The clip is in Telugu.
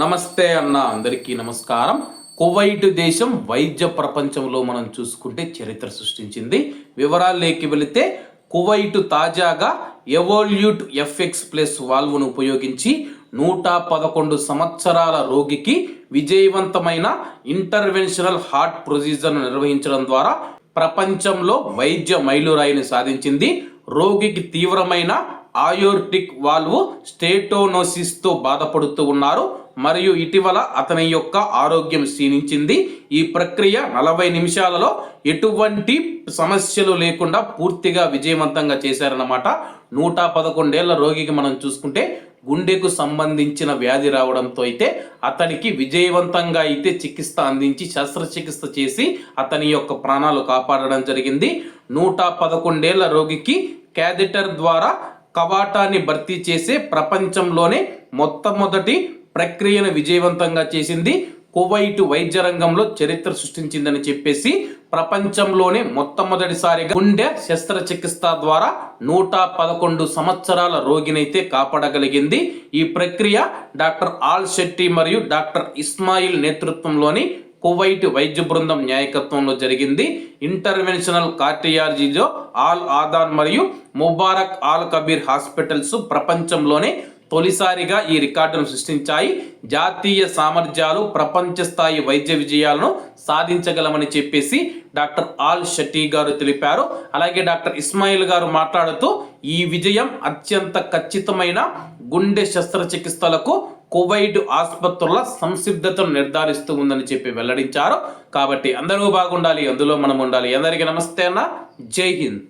నమస్తే అన్న అందరికీ నమస్కారం. కువైట్ దేశం వైద్య ప్రపంచంలో మనం చూసుకుంటే చరిత్ర సృష్టించింది. వివరాల్లోకి వెళితే కువైట్ తాజాగా ఎవోల్యూట్ ఎఫ్ఎక్స్ ప్లస్ వాల్వ్ను ఉపయోగించి నూట పదకొండు సంవత్సరాల రోగికి విజయవంతమైన ఇంటర్వెన్షనల్ హార్ట్ ప్రొసీజర్ను నిర్వహించడం ద్వారా ప్రపంచంలో వైద్య మైలురాయిని సాధించింది. రోగికి తీవ్రమైన ఆయోర్టిక్ వాల్వ్ స్టేటోనోసిస్తో బాధపడుతూ ఉన్నారు. మరియు ఇటీవల అతని యొక్క ఆరోగ్యం క్షీణించింది. ఈ ప్రక్రియ నలభై నిమిషాలలో ఎటువంటి సమస్యలు లేకుండా పూర్తిగా విజయవంతంగా చేశారన్నమాట. నూట పదకొండేళ్ళ రోగికి మనం చూసుకుంటే గుండెకు సంబంధించిన వ్యాధి రావడంతో అయితే అతనికి విజయవంతంగా అయితే చికిత్స అందించి శస్త్రచికిత్స చేసి అతని యొక్క ప్రాణాలు కాపాడడం జరిగింది. నూట పదకొండేళ్ళ రోగికి క్యాథెటర్ ద్వారా కవాటాన్ని భర్తీ చేసే ప్రపంచంలోనే మొట్టమొదటి ప్రక్రియను విజయవంతంగా చేసింది. కువైట్ వైద్య రంగంలో చరిత్ర సృష్టించిందని చెప్పేసి ప్రపంచంలోనే మొట్టమొదటిసారిగా గుండె శస్త్రచికిత్స ద్వారా నూట పదకొండు సంవత్సరాల రోగినైతే కాపాడగలిగింది. ఈ ప్రక్రియ డాక్టర్ ఆల్ శెట్టి మరియు డాక్టర్ ఇస్మాయిల్ నేతృత్వంలోని కువైట్ వైద్య బృందం న్యాయకత్వంలో జరిగింది. ఇంటర్వెన్షనల్ కార్డియాలజీలో ఆల్ ఆదాన్ మరియు ముబారక్ ఆల్ కబీర్ హాస్పిటల్స్ ప్రపంచంలోనే తొలిసారిగా ఈ రికార్డును సృష్టించాయి. జాతీయ సామర్థ్యాలు ప్రపంచ స్థాయి వైద్య విజయాలను సాధించగలమని చెప్పేసి డాక్టర్ ఆల్ షెట్టి గారు తెలిపారు. అలాగే డాక్టర్ ఇస్మాయిల్ గారు మాట్లాడుతూ ఈ విజయం అత్యంత ఖచ్చితమైన గుండె శస్త్రచికిత్సలకు కువైట్ ఆసుపత్రుల సంసిద్ధతను నిర్ధారిస్తూ ఉందని చెప్పి వెల్లడించారు. కాబట్టి అందరూ బాగుండాలి అందులో మనం ఉండాలి. అందరికీ నమస్తే అన్న. జై హింద్.